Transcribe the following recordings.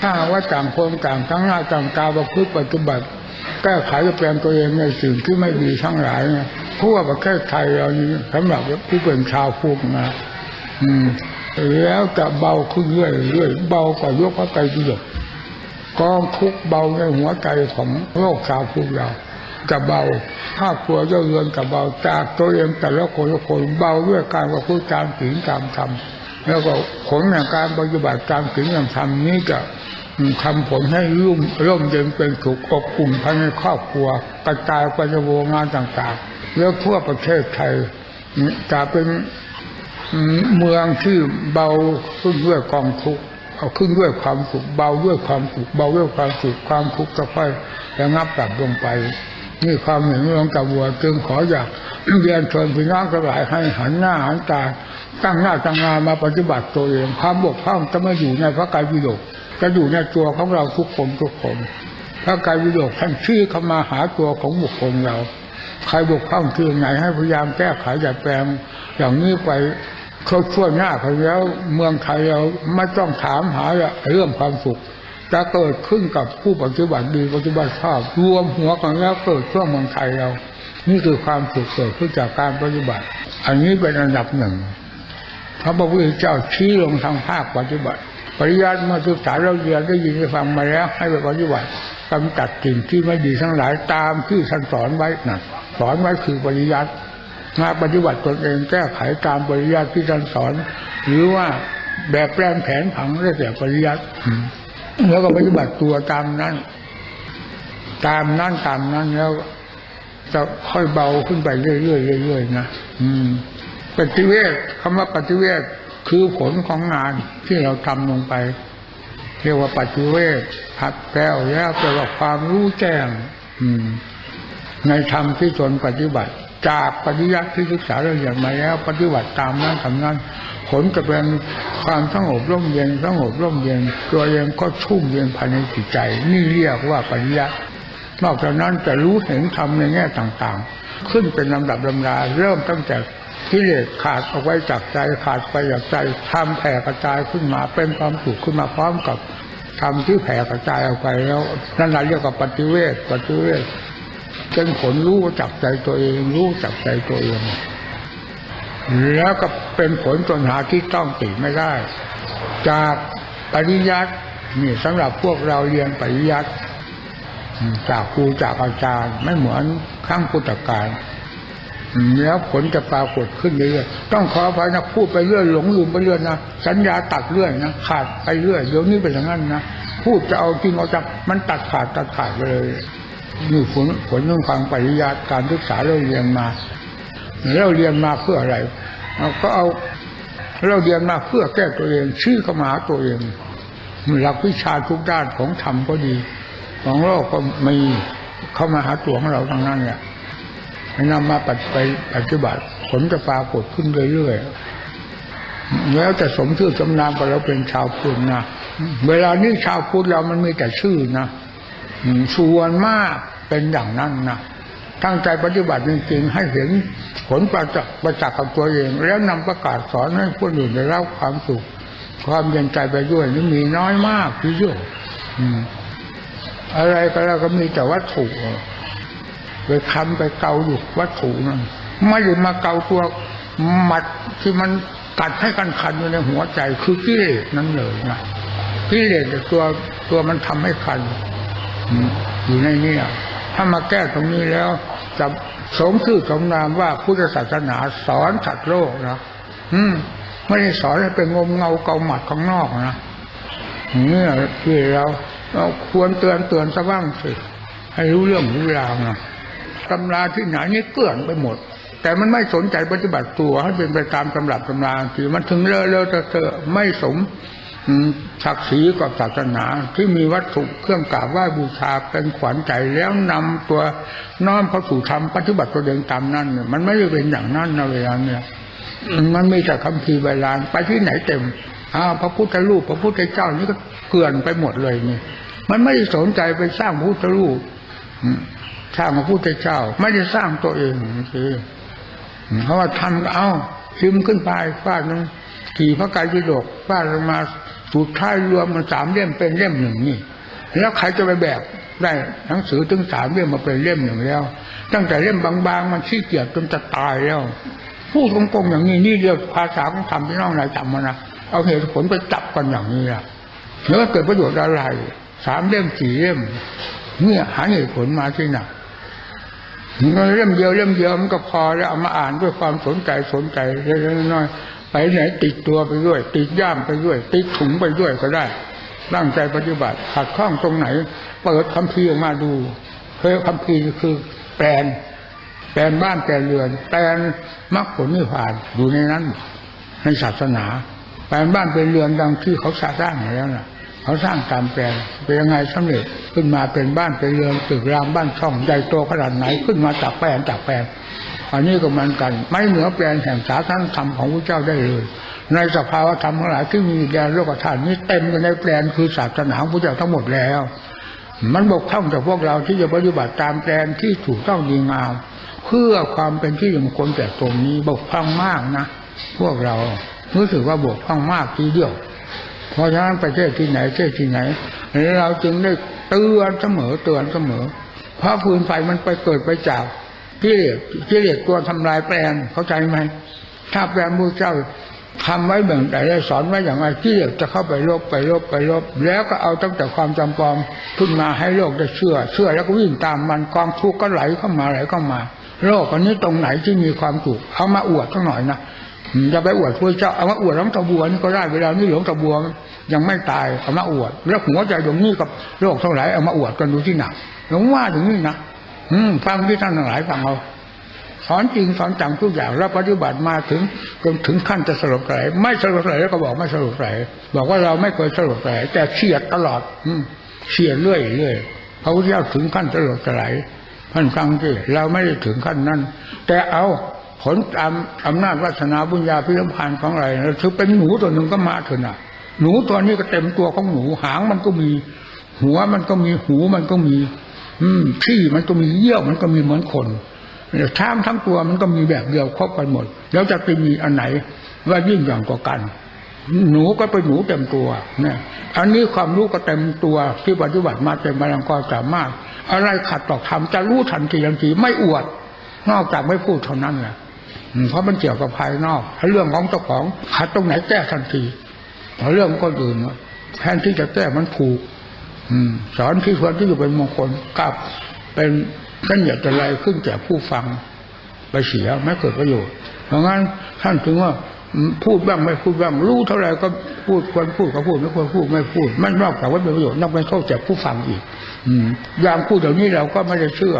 ถ้าว่าต่างคนต่างทั้งหน้าต่างตาประพฤติปฏิบัติแก้ไขจะเปลี่ยนตัวเองในสิ่งที่ไม่ดีทั้งหลายนะทั่วประเทศไทยเรานี้สำหรับผู้เป็นชาวพุทธนะอืม แล้วจะเบาขึ้นเรื่อยเรื่อยเบากว่ายกพระไตรปิฎกกองทุกเบาในหัวใจของโลกชาวพุทธเราจะเบาภาคครัวเจ้าเรือนจะเบาจากตัวเองแต่ละคนละคนเบาด้วยการประพฤติตามศีลตามธรรม แล้วก็ผลแห่งการปฏิบัติตามศีลตามธรรมนี้จะทำผลให้ร่มร่มเย็นเป็นสุขอบอุ่นภายในครอบครัวกระจายไปในวงงานต่างๆ แล้วทั่วประเทศไทยจะเป็นเมืองที่เบาขึ้นด้วยกองทุกข์เอาขึ้นด้วยความสุขเบาด้วยความสุขเบาด้วยความสุขความทุกข์จะค่อยระงับกลับลงไป นี่ความเห็นหลวงตาบัวจึงขออยากเรียนเชิญพี่น้องทั้งหลายให้หันหน้าหันตา ตั้งหน้าตั้งงานมาปฏิบัติตัวเองความบกพร่องจะไม่อยู่ในพระกายวิโยกจะอยู่ในตัวของเราทุกคนทุกคนพระกายวิโยกท่านชี้เข้ามาหาตัวของบุคคลเรา ใครบกพร่องที่ไหนให้พยายามแก้ไขจัดแปลงอย่างนี้ไปเขาช่วยหน้าเขาแล้วเมืองไทยเราไม่ต้องถามหาเรื่องความสุขจะเกิดขึ้นกับผู้ปฏิบัติดีปฏิบัติชอบรวมหัวกันแล้วเกิดช่วงเมืองไทยเรา นี่คือความสุขเกิดขึ้นจากการปฏิบัติ อันนี้เป็นอันดับหนึ่ง พระพุทธเจ้าชี้ลงทางภาคปฏิบัติ ปริยัติมาศึกษาเราเรียนได้ยินได้ฟังมาแล้ว ให้ไปปฏิบัติกำจัดสิ่งที่ไม่ดีทั้งหลายตามที่ท่านสอนไว้นะสอนไว้คือปริยัติมาปฏิบัติตนเองแก้ไขตามปริยัติที่ท่านสอน หรือว่าแบบแปลงแผนผังได้แต่ปริยัติแล้วก็ปฏิบัติตัวตามนั้น ตามนั้นตามนั้นแล้วจะค่อยเบาขึ้นไปเรื่อยๆเรื่อยๆนะอืม ปฏิเวทคำว่าปฏิเวทคือผลของงานที่เราทำลงไป เรียกว่าปฏิเวทผัดแก้วแล้วแปลว่าความรู้แจ้งอืมในธรรมที่ตนปฏิบัติ จากปฏิยัติที่ศึกษาเราอย่างมาแล้ว ปฏิบัติตามนั้นทำนั้น ผลจะเป็นความสงบร่มเย็นสงบร่มเย็น ตัวเองก็ชุ่มเย็นภายในจิตใจ นี่เรียกว่าปริยัตินอกจากนั้นจะรู้เห็นธรรมในแง่ต่างๆ ขึ้นเป็นลำดับลำดาเริ่มตั้งแต่ กิเลสขาดออกไว้จากใจขาดไปจากใจทำแผ่กระจายขึ้นมาเป็นความสุขขึ้นมาพร้อมกับทำที่แผ่กระจายออกไปแล้วนั่นแหละเรียกว่าปฏิเวทปฏิเวทเป็นผลรู้จักใจตัวเอง รู้จักใจตัวเองแล้วก็เป็นผลจนหาที่ต้องติไม่ได้ จากปริยัตินี่สำหรับพวกเราเรียนปริยัติจากครูจากอาจารย์ไม่เหมือนข้างพุทธการ แล้วผลจะปรากฏขึ้นเรื่อยๆต้องขออภัยนะพูดไปเรื่อยหลงลืมไปเรื่อยนะสัญญาตัดเรื่อยนะขาดไปเรื่อยเดี๋ยวนี้เป็นอย่างนั้นนะพูดจะเอาจริงเอาจังมันตัดขาดตัดขาดไปเลยนี่ผลผลเรื่องความปริยัติการศึกษาเราเรียนมาเราเรียนมาเพื่ออะไรเราก็เอาเราเรียนมาเพื่อแก้ตัวเองชื่อเข้ามาหาตัวเองหลักวิชาทุกด้านของธรรมก็ดี ของโลกก็มีเข้ามาหาตัวของเราทั้งนั้นเนี่ย นำมาปฏิปฏิบัติผลจะปรากฏขึ้นเรื่อยๆแล้วแต่สมชื่อสำนามไปเราเป็นชาวพุทธนะเวลานี้ชาวพุทธเรามันมีแต่ชื่อนะส่วนมากเป็นอย่างนั้นนะตั้งใจปฏิบัติจริงๆให้เห็นผลประจักษ์ประจักษ์กับตัวเอง แล้วนำประกาศสอนให้คนอื่นได้รับความสุขความเย็นใจไปด้วยนี่มีน้อยมากที่เยอะอะไรก็แล้วก็มีแต่วัตถุ ไปคันไปเกาอยู่วัตถุนั่นไม่ได้มาเกาตัวหมัดที่มันกัดให้กันคันอยู่ในหัวใจคือกิเลสนั่นเลยนะกิเลสตัวตัวมันทำให้คันอยู่ในนี้ถ้ามาแก้ตรงนี้แล้วจะสมชื่อสมนามว่าพุทธศาสนาสอนสัตว์โลกนะอืมไม่ได้สอนให้เป็นงมเงาเกาหมัดข้างนอกนะนี่ที่เราเราควรเตือนเตือนสว่างสิให้รู้เรื่องรู้ราวนะ ตำราที่ไหนนี่เกลื่อนไปหมด แต่มันไม่สนใจปฏิบัติตัวให้เป็นไปตามตำรับตำราที่มันถึงเลอะเลอะเธอไม่สมศักดิ์ศรีกับศาสนาที่มีวัตถุเครื่องกราบไหว้บูชาเป็นขวัญใจแล้วนำตัวน้อมเข้าสู่ธรรมปฏิบัติตัวเองตามนั้นเนี่ยมันไม่ได้เป็นอย่างนั้นนะเวลาเนี่ยมันมีแต่คำพีใบลานไปที่ไหนเต็มอ้าวพระพุทธรูปพระพุทธเจ้านี่ก็เกลื่อนไปหมดเลยนี่มันไม่ได้สนใจไปสร้างพระพุทธรูป สร้างพระพุทธเจ้า ไม่ได้สร้างตัวเองคือเพราะว่าทำก็เอาพิมขึ้นไปฟาดนึงขี่พระกายจิโดกฟาดลงมาสุดท้ายรวมมันสามเล่มเป็นเล่มหนึ่งนี่ แล้วใครจะไปแบกได้หนังสือถึงสามเล่มมาเป็นเล่มหนึ่งแล้ว ตั้งแต่เล่มบางๆ มันขี้เกียจจนจะตายแล้วพูดตรงๆอย่างนี้นี่เรียกภาษาของธรรมที่น้องนายจำมานะเอาเหตุผลไปจับกันอย่างนี้ละแล้วเกิดประโยชน์อะไรสามเล่มสี่เล่มเนี่ยหาเหตุผลมาที่ไหนมัน เล่มเดียวเล่มเดียวมันก็พอแล้วเอามาอ่านด้วยความสนใจสนใจเล็กน้อยๆไปไหนติดตัวไปด้วย ติดย่ามไปด้วย ติดถุงไปด้วยก็ได้ตั้งใจปฏิบัติขัดข้องตรงไหน เปิดคำพีออกมาดูเคยคำพีคือแปลนแปลนบ้านแปลนเรือน แปลนมรรคผลนิพพานอยู่ในนั้นในศาสนา แปลนบ้านเป็นเรือนดังที่เขาสร้างมาแล้วน่ะ เขาสร้างตามแปลนเป็นยังไงสำเร็จขึ้นมาเป็นบ้านเป็นเรือนตึกรามบ้านช่องใหญ่โตขนาดไหนขึ้นมาจากแปลนจากแปลนอันนี้ก็เหมือนกัน ไม่เหนือแปลนแห่งสาธารณธรรมของพระเจ้าได้เลย ในสภาวธรรมทั้งหลายที่มีแดนโลกธาตุนี้เต็มกันในแปลนคือศาสนาของพระเจ้าทั้งหมดแล้ว มันบกพร่องจากพวกเราที่จะปฏิบัติตามแปลนที่ถูกต้องดีงามเพื่อความเป็นที่มงคลแก่ตรงนี้บกพร่องมากนะ พวกเรารู้สึกว่าบกพร่องมากทีเดียว เพราะฉะนั้นปเทศที่ไหนเทศที่ไหน เราจึงได้เตือนเสมอเตือนเสมอ เพราะฟืนไฟมันไปเกิดไปจากกิเลสกิเลสตัวทำลายแปลนเข้าใจไหมถ้าแปลนพระเจ้าทำไว้เบ่งแต่ได้สอนไว้อย่างไรกิเลสจะเข้าไปลบไปลบไปลบ แล้วก็เอาตั้งแต่ความจำปลอมขึ้นมาให้โลกได้เชื่อ เชื่อแล้วก็วิ่งตามมันกองทุกข์ก็ไหลเข้ามาไหลเข้ามา โลกอันนี้ตรงไหนที่มีความสุขเอามาอวดสักหน่อยนะ จะไปอวดพระเจ้าเอามาอวดหลวงตาบัวนี่ก็ได้เวลานี้หลวงตาบัวยังไม่ตายเอามาอวด แล้วหัวใจดวงนี้กับโลกทั้งหลายเอามาอวดกันดูที่หนักหลวงว่าถึงนี่นะอืมฟังที่ท่านทั้งหลายฟังเอาสอนจริงสอนจังทุกอย่างแล้วปฏิบัติมาถึงจนถึงขั้นจะสลบไหลไม่สลบไหลแล้วก็บอกไม่สลบไหลบอกว่าเราไม่เคยสลบไหลแต่เฉียดตลอด อืมเฉียดเรื่อยเรื่อยพระพุทธเจ้าถึงขั้นสลบไหลท่านฟังที่เราไม่ได้ถึงขั้นนั้น แต่เอา ผลตามอำนาจวัฒนาบุญญาพิรมพานของอะไรนะถือเป็นหนูตัวหนึ่งก็มาเถอะนะหนูตัวนี้ก็เต็มตัวของหนูหางมันก็มี หัวมันก็มีหูมันก็มี อืมที่มันก็มีเยี่ยวมันก็มีเหมือนคนช้างทั้งตัวมันก็มีแบบเดียวครบกันหมด แล้วจะไปมีอันไหน ว่ายิ่งอย่างกว่ากัน หนูก็เป็นหนูเต็มตัวนี่อันนี้ความรู้ก็เต็มตัวที่ปฏิบัติมาเต็มพลังความสามารถ อะไรขัดต่อธรรมจะรู้ทันทีทันทีไม่อวด นอกจากไม่พูดเท่านั้นแหละ เพราะมันเกี่ยวกับภายนอกถ้าเรื่องของเจ้าของขัดตรงไหนแก้ทันทีเรื่องก็อื่นแทนที่จะแก้มันผูกสอนที่ควรที่อยู่เป็นมงคลกลับ เป็นขันอย่าจะไรขึ้นแก่ผู้ฟังไปเสียไม่เกิดประโยชน์ เพราะงั้นท่านถึงว่าพูดบ้างไม่พูดบ้างรู้เท่าไหร่ก็พูดควรพูดก็พูดไม่ควรพูดไม่พูดม่นนอกจากว่าเป็นประโยชน์นอกไปเข้าแก่ผู้ฟังอีก อืมย่างพูดเดี๋ยวนี้เราก็ไม่ได้เชื่อ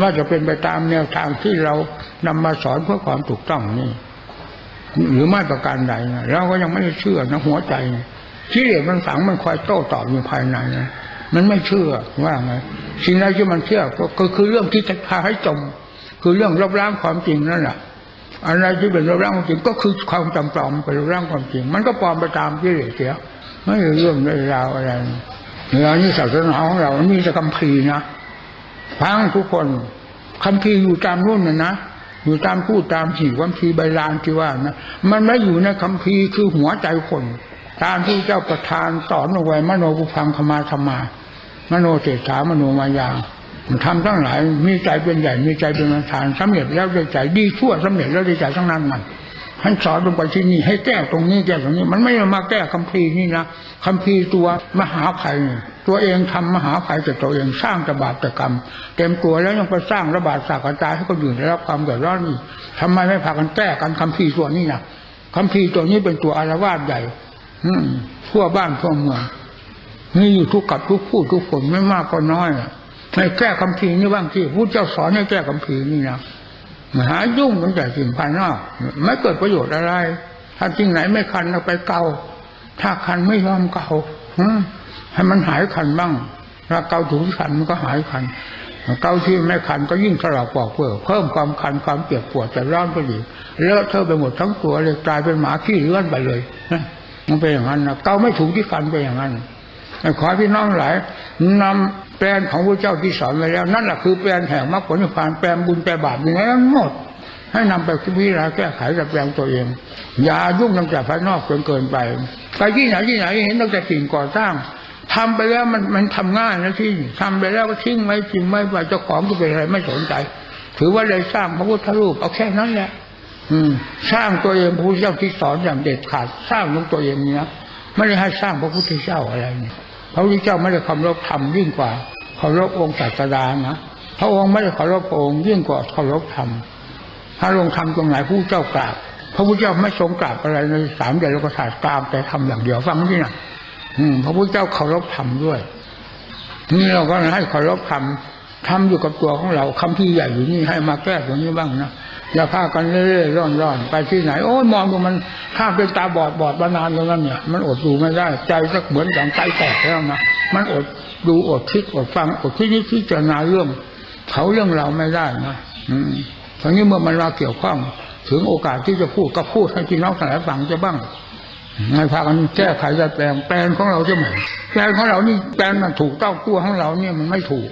ว่าจะเป็นไปตามแนวทางที่เรานำมาสอนเพื่อความถูกต้องนี่ หรือไม่ประการใดนะเราก็ยังไม่ได้เชื่อนะหัวใจที่เหลือมันฝังมันคอยโต้ตอบอยู่ภายในนะมันไม่เชื่อว่าไงสิ่งใดที่มันเชื่อก็คือเรื่องที่จะพาให้จม คือเรื่องลบล้างความจริงนั่นแหละอะไรที่เป็นลบล้างความจริงก็คือความจำปลอมไปลบล้างความจริง มันก็ปลอมไปตามที่เหลือเสียไม่ใช่เรื่องราวอะไรเนื้อนี่ศาสนาของเรามันมีแต่คำพีนะ ฟังทุกคนคำพีอยู่ตามรุ่นนะนะอยู่ตามพูดตามฉี่คำพีใบลานที่ว่านะมันไม่อยู่ในคำพีคือหัวใจคน ตามที่เจ้าประธานสอนเอาไว้มโนบุพังขมาธรรมามโนเศรษฐามโนมายาทำทั้งหลายมีใจเป็นใหญ่มีใจเป็นประธานสำเร็จแล้วได้ใจดีชั่วสำเร็จแล้วได้ใจทั้งนั้นมัน ท่านสอนลงไปที่นี่ให้แก้ตรงนี้แก้ตรงนี้ มันไม่มาแก้คำพีร์นี่นะคำพีร์ตัวมหาภัยตัวเองทำมหาภัยแต่ตัวเองสร้างตบาปตะกรรม เต็มตัวแล้วยังไปสร้างระบาดสากกระจายให้คนอื่นได้รับความเดือดร้อนนี่ทำไมไม่พากันแก้กันคำพีร์ตัวนี้นะคำพีร์ตัวนี้เป็นตัวอารวาสใหญ่ อืทั่วบ้านทั่วเมืองนี่อยู่ทุกกับทุกพูดทุกคนไม่มากก็น้อยให้แก้คำพีร์นี่บ้างที่พูดเจ้าสอนให้แก้คำพีร์นี่นะ มหายุ่งตั้งแต่สิ่งภายนอกไม่เกิดประโยชน์อะไร ถ้าจริงไหนไม่คันเราไปเกาถ้าคันไม่ยอมเกาให้มันหายคันบ้างถ้าเกาถูกคันมันก็หายคันเกาที่ไม่คันก็ยิ่งสลับปอกเพื่อเพิ่มความคันความเปียกปวดแต่ร้อนไปอีเลอะเทอะไปหมดทั้งตัวเลยกลายเป็นหมาขี้เลื่อนไปเลยมันเป็นอย่างนั้นนะเกาไม่ถูกที่คันไปอย่างนั้นขอพี่น้องหลายนำ แปลนของพระเจ้าที่สอนไว้แล้ว นั่นแหละคือแปลนแห่งมรรคผลนิพพานแปลนบุญแปลบาปอย่างนั้นหมด ให้นำไปพิจารณาแก้ไขกับแปลงตัวเอง อย่ายุ่งตั้งแต่ภายนอกจนเกินไปไปที่ไหนที่ไหนเห็นตั้งแต่สิ่งก่อสร้างทำไปแล้วมันมันทำง่ายนะที่ทำไปแล้วก็ทิ้งไว้ทิ้งไว้ไปเจ้าของจะเป็นอะไรไม่สนใจ ถือว่าเลยสร้างพระพุทธรูปเอาแค่นั้นแหละอืม สร้างตัวเองพระพุทธเจ้าที่สอนอย่างเด็ดขาด สร้างลงตัวเองเนี้ยไม่ได้ให้สร้างพระพุทธเจ้าอะไรเนี่ย พระพุทธเจ้าไม่ได้เคารพธรรมยิ่งกว่าเคารพองค์ศาสดานะพระองค์ไม่ได้เคารพองค์ยิ่งกว่าเคารพธรรมถ้าลงธรรมตรงไหนผู้เจ้ากราบพระพุทธเจ้าไม่ทรงกราบอะไรในสามเดือนโลกศาสตร์กราบแต่ทำอย่างเดียวฟังที่น่ะอืมพระพุทธเจ้าเคารพธรรมด้วยนี่เราก็ให้เคารพธรรมทำอยู่กับตัวของเราคำที่ใหญ่อยู่นี่ให้มาแก้ตรงนี้บ้างนะ อย่าพากันเรื่อยๆร่อนๆไปที่ไหน โอ้ยมองดูมันถ้าเป็นตาบอดบอดมานานแล้วนั่นเนี่ย มันอดดูไม่ได้ ใจสักเหมือนอย่างใจแตกแล้วนะมันอดดูอดคิดอดฟังอดที่นี่พิจารณาเรื่องเขาเรื่องเราไม่ได้นะอืมตอนนี้เมื่อมันมาเกี่ยวข้องถึงโอกาสที่จะพูดก็พูดให้พี่น้องทั้งหลายฟังจะบ้างให้พากันแก้ไขจะแปลงแปลงของเราจะเหมือนแปลงของเรานี่แปลงมันถูกเต้องตัวของเราเนี่ยมันไม่ถูก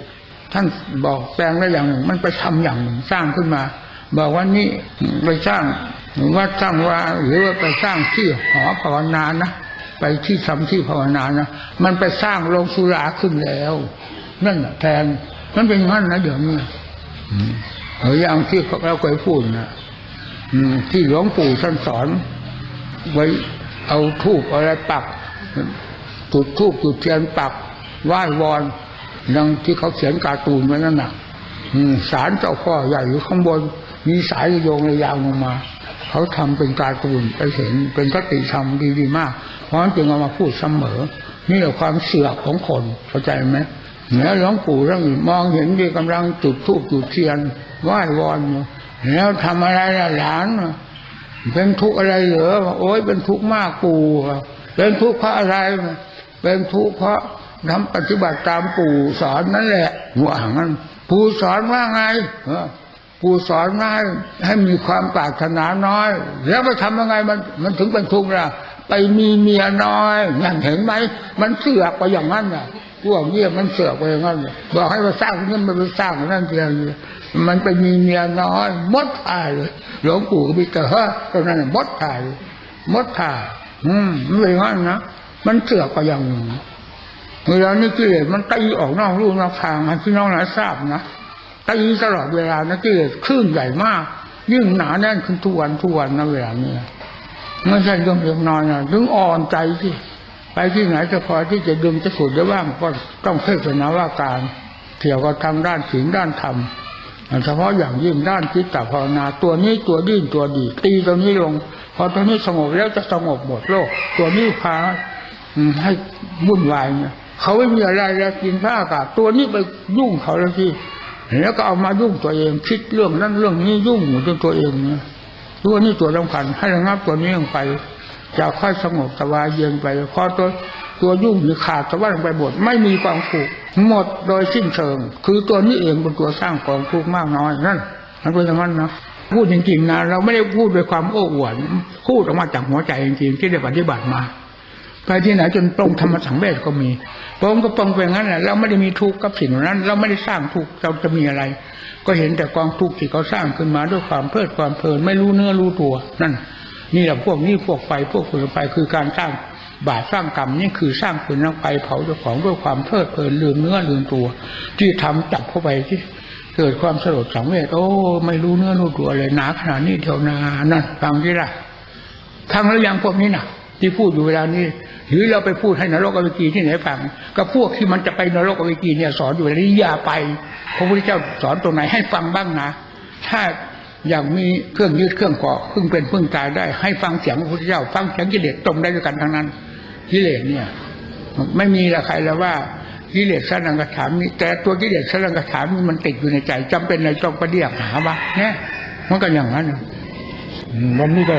ท่านบอกแปลงได้อย่างหนึ่ง มันไปทำอย่างหนึ่งสร้างขึ้นมา บอกว่านี่ไปสร้างวัดสร้างว่าหรือว่าไปสร้างที่หอภาวนานะไปที่ทำที่ภาวนานะมันไปสร้างโรงสุราขึ้นแล้ว นั่นแหะแทนมันเป็นงั้นนะเดี๋ยวนี้อืมเอออย่างที่เราเคยพูดนะที่หลวงปู่ท่านสอน ไว้เอาทูบอะไรปักจุดทูบจุดเทียนปักไหว้วอนดังที่เขาเขียนการ์ตูนไว้นั่นนะอืมศาลเจ้าพ่อใหญ่อยู่ข้างบน มีสายโยงระยางลงมา เขาทำเป็นการ์ตูนไปเห็นเป็นคติธรรมดีๆมาก เพราะฉะนั้นจึงเอามาพูดเสมอ นี่แหละความเสื่อของคนเข้าใจไหมแล้วหลวงปู่ท่านมองเห็นดีกำลังจุดธูปจุดเทียนไหว้วอนแล้วทำอะไรล่ะหลานเป็นทุกข์อะไรเหรอโอ้ยเป็นทุกข์มากปู่เป็นทุกข์เพราะอะไรเป็นทุกข์เพราะทำปฏิบัติตามปู่สอนนั่นแหละหัว่างั้นปู่สอนว่าไง กูสอนว่าให้ให้มีความปรารถนาน้อย แล้วไปทำยังไงมันมันถึงเป็นทุกข์ล่ะ ไปมีเมียน้อยอย่างเห็นไหมมันเสือกไปอย่างนั้นน่ะพวกเนี้ยมันเสือกไปอย่างนั้นบอกให้มาสร้างนี่มันไปสร้างนั่นเพียงมันไปมีเมียน้อยมดตายเลยหลวงปู่ก็มีแต่เฮ้อตรงนั้นมดตายมดตายอืมมันเป็นอย่งนั้นนะมันเสือกไปอย่างนึ่งเวลานี้กิเลสมันตีออกนอกรูนอกทางให้พี่น้องหลายทราบนะ ตีตลอดเวลานะกิเลสคลื่นใหญ่มาก ยิ่งหนาแน่นขึ้นทุกวันทุกวันนะเวลานี้ไม่ใช่เรื่องเล็กน้อยนะถึงอ่อนใจที่ไปที่ไหนจะพอที่จะดึงจะสุดได้บ้างก็ต้องเทศนาว่าการเกี่ยวกับทางด้านศีลด้านธรรมเฉพาะอย่างยิ่งด้านจิตตภาวนา ตัวนี้ตัวดิ้นตัวดี ตีตัวนี้ลง พอตัวนี้สงบแล้วจะสงบหมดโลก ตัวนี้พาให้วุ่นวายเนี่ยเขาไม่มีอะไรแล้วกินข้าวอากาศตัวนี้ไปยุ่งเขาแล้วที่ แล้วก็เอามายุ่งตัวเอง คิดเรื่องนั้นเรื่องนี้ยุ่งหมดตัวเองเนี่ยตัวนี้ตัวสำคัญให้ระงับตัวนี้ลงไปจะค่อยสงบสบายเย็นไปพอตัวตัวยุ่งหรือขาดสะบั้นไปหมดไม่มีความผูกหมดโดยสิ้นเชิง คือตัวนี้เองเป็นตัวสร้างกองทุกข์มากน้อยนั่นมันเป็นอย่างนั้นนะพูดจริงๆนะเราไม่ได้พูดด้วยความโอ้อวดพูดออกมาจากหัวใจจริงๆที่ได้ปฏิบัติมา ไปที่ไหนจนปรงธรรมสังเวชก็มีปรงก็ปรงไปงั้นแหละเราไม่ได้มีทุกข์กับสิ่งนั้น เราไม่ได้สร้างทุกข์เราจะมีอะไร ก็เห็นแต่กองทุกข์ที่เขาสร้างขึ้นมาด้วยความเพลิดความเพลินไม่รู้เนื้อรู้ตัว นั่น นี่แหละพวกนี้พวกไฟพวกฟืนไฟคือการสร้างบาปสร้างกรรมนี่คือสร้างฟืนน้ำไฟเผาเจ้าของด้วยความเพลิดเพลินลืมเนื้อลืมตัว ที่ทำจับเข้าไปที่เกิดความสลดสังเวชโอ้ไม่รู้เนื้อรู้ตัวเลยหนาขนาดนี้เท่านานั่นฟังที่ละฟังแล้วยังพวกนี้น่ะ ที่พูดอยู่เวลานี้ หรือเราไปพูดให้นรกอเวจีที่ไหนฟัง ก็พวกที่มันจะไปนรกอเวจีเนี่ยสอนอยู่เวลานี้อย่าไปพระพุทธเจ้าสอนตรงไหนให้ฟังบ้างนะ ถ้าอย่างมีเครื่องยืดเครื่องเกาะพึ่งเป็นพึ่งตายได้ ให้ฟังเสียงพระพุทธเจ้า ฟังเสียงกิเลสตรงได้ด้วยกันทั้งนั้นกิเลสเนี่ย ไม่มีละใครแล้วว่ากิเลสสนังกระถามนี้แต่ตัวกิเลสสนังกระถามนี้มันติดอยู่ในใจจำเป็นในต้องประเดียกหาว่าเนี่ยมันก็อย่างนั้นวันนี้ก็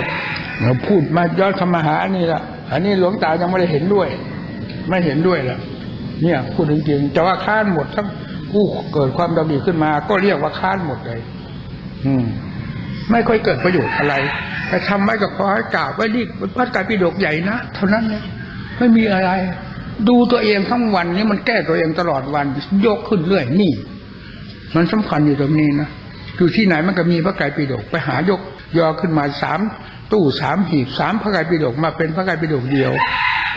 เราพูดมาย้อนคำมาหาอันนี้ละอันนี้หลวงตายังไม่ได้เห็นด้วย ไม่เห็นด้วยล้วเนี่ยพูดจริงๆจะว่าค้านหมดทั้งผู้เกิดความดำริขึ้นมา ก็เรียกว่าค้านหมดเลย อืม ไม่ค่อยเกิดประโยชน์อะไรแต่ทำไว้ก็ขอให้กราบไว้ดิพัดกายปิฎกใหญ่นะเท่านั้นเลยไม่มีอะไร ดูตัวเองทั้งวันนี้มันแก้ตัวเองตลอดวัน ยกขึ้นเรื่อยนี่ มันสำคัญอยู่ตรงนี้นะอยู่ที่ไหนมันก็มีพระไตรปิฎกไปหายกยอขึ้นมาสาม ตู้สามหีบสามพระไตรปิฎกมาเป็นพระไตรปิฎกเดียว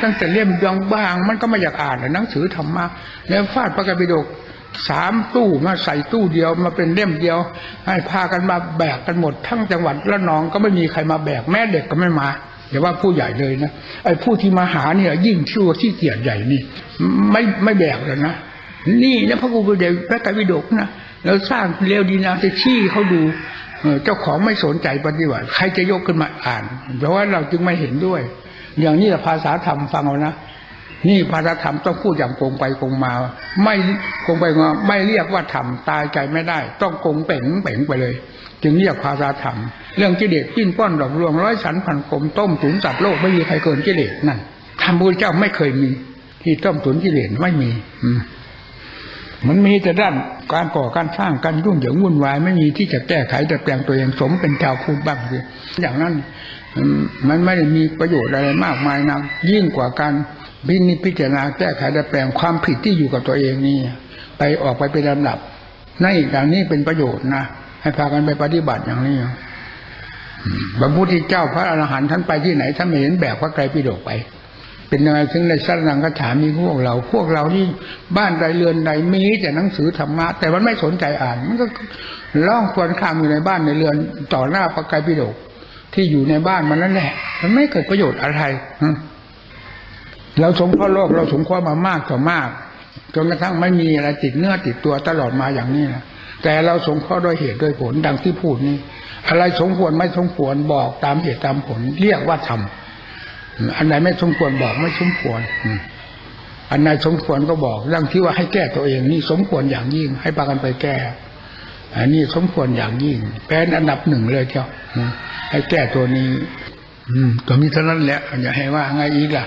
ตั้งแต่เล่มยองบาง มันก็ไม่อยากอ่านหนังสือธรรมะแล้วฟาดพระไตรปิฎกสามตู้มาใส่ตู้เดียวมาเป็นเล่มเดียว ให้พากันมาแบกกันหมด ทั้งจังหวัดละนองก็ไม่มีใครมาแบกแม่เด็กก็ไม่มาอย่าว่าผู้ใหญ่เลยนะไอ้ผู้ที่มาหาเนี่ยยิ่งชั่วที่เกียจใหญ่นี่ไม่ไม่แบกเลยนะนี่นะพระกูเดชพระไตรปิฎกนะแล้วสร้างเร็วดีนะจะชี้เขาดู เจ้าของไม่สนใจปฏิบัติใครจะยกขึ้นมาอ่านเพราะว่าเราจึงไม่เห็นด้วย อย่างนี้ภาษาธรรมฟังเอานะนี่ภาษาธรรมต้องพูดอย่างโกงไปโกงมา ไม่โกงไปโกงมาไม่เรียกว่าธรรมตายใจไม่ได้ ต้องโกงเป่งเป่งไปเลย จึงเรียกภาษาธรรม เรื่องกิเลสปิ้นป้อนดอกรวงร้อยสันพันกลมต้มตุ๋นสัตว์โลกไม่มีใครเกินกิเลสนั่นธรรมพุทธเจ้าไม่เคยมี ที่ต้มตุ๋นกิเลสไม่มี อื มันมีแต่ด้านการก่อการสร้างการยุ่งเหยิงวุ่นวายไม่มีที่จะแก้ไขแต่แปลงตัวเองสมเป็นชาวพูดบ้างสิอย่างนั้นมันไม่ได้มีประโยชน์อะไรมากมายนักยิ่งกว่าการพินิจพิจารณาแก้ไขแต่แปลงความผิดที่อยู่กับตัวเองนี่ไปออกไปเป็นลำดับนั่นอย่างนี้เป็นประโยชน์นะให้พากันไปปฏิบัติอย่างนี้อืมพระพุทธเจ้าพระอรหันต์ท่านไปที่ไหนท่านไม่เห็นแบบพระไตรปิฎกไป เป็นยังไงถึงในสัตนังคาถามีพวกเรา พวกเราที่บ้านใดเรือนใดมีแต่หนังสือธรรมะ แต่มันไม่สนใจอ่าน มันก็ล่องควนข้ามอยู่ในบ้านในเรือนต่อหน้าพระไตรปิฎกที่อยู่ในบ้านมันนั่นแหละ มันไม่เกิดประโยชน์อะไรเราสงเครโลกเราสงเครมามากต่อมากจนกระทั่งไม่มีอะไรติดเนื้อติดตัวตลอดมาอย่างนี้นะแต่เราสงเคราะห์ด้วยเหตุด้วยผลดังที่พูดนี้ อะไรสมควรไม่สมควรบอกตามเหตุตามผล เรียกว่าธรรม อันไหนไม่สมควรบอกไม่สมควรอันไหนสมควรก็บอกเรื่องที่ว่าให้แก้ตัวเอง นี่สมควรอย่างยิ่ง ให้ปากันไปแก้ อันนี้สมควรอย่างยิ่งเป็นอันดับหนึ่งเลยเจ้าให้แก้ตัวนี้ อืมตัวนี้เท่านั้นแหละอย่าให้ว่าไงอีกล่ะ